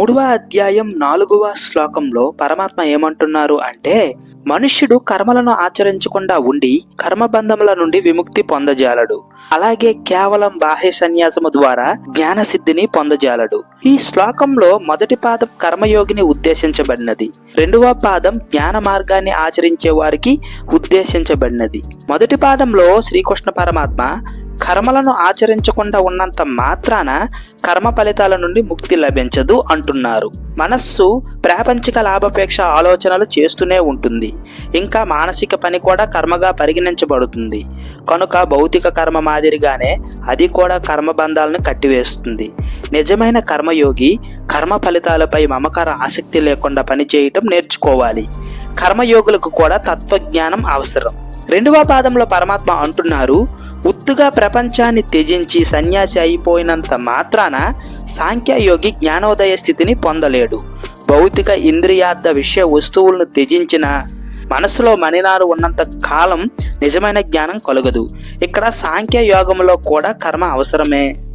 మూడవ అధ్యాయం నాలుగవ శ్లోకంలో పరమాత్మ ఏమంటున్నారు అంటే మనుష్యుడు కర్మలను ఆచరించకుండా ఉండి కర్మబంధముల నుండి విముక్తి పొందజాలడు. అలాగే కేవలం బాహ్య సన్యాసము ద్వారా జ్ఞాన సిద్ధిని పొందజాలడు. ఈ శ్లోకంలో మొదటి పాదం కర్మయోగిని ఉద్దేశించబడినది. రెండవ పాదం జ్ఞాన మార్గాన్ని ఆచరించే వారికి ఉద్దేశించబడినది. మొదటి పాదంలో శ్రీకృష్ణ పరమాత్మ కర్మలను ఆచరించకుండా ఉన్నంత మాత్రాన కర్మ ఫలితాల నుండి ముక్తి లభించదు అంటున్నారు. మనస్సు ప్రాపంచిక లాభాపేక్ష ఆలోచనలు చేస్తూనే ఉంటుంది. ఇంకా మానసిక పని కూడా కర్మగా పరిగణించబడుతుంది. కనుక భౌతిక కర్మ మాదిరిగానే అది కూడా కర్మబంధాలను కట్టివేస్తుంది. నిజమైన కర్మయోగి కర్మ ఫలితాలపై మమకార ఆసక్తి లేకుండా పనిచేయటం నేర్చుకోవాలి. కర్మయోగులకు కూడా తత్వజ్ఞానం అవసరం. రెండవ పాదంలో పరమాత్మ అంటున్నారు ఉత్తుగా ప్రపంచాన్ని త్యజించి సన్యాసి అయిపోయినంత మాత్రాన సాంఖ్యయోగి జ్ఞానోదయ స్థితిని పొందలేడు. భౌతిక ఇంద్రియార్థ విషయ వస్తువులను త్యజించిన మనసులో మణినారు ఉన్నంత కాలం నిజమైన జ్ఞానం కలగదు. ఇక్కడ సాంఖ్య యోగంలో కూడా కర్మ అవసరమే.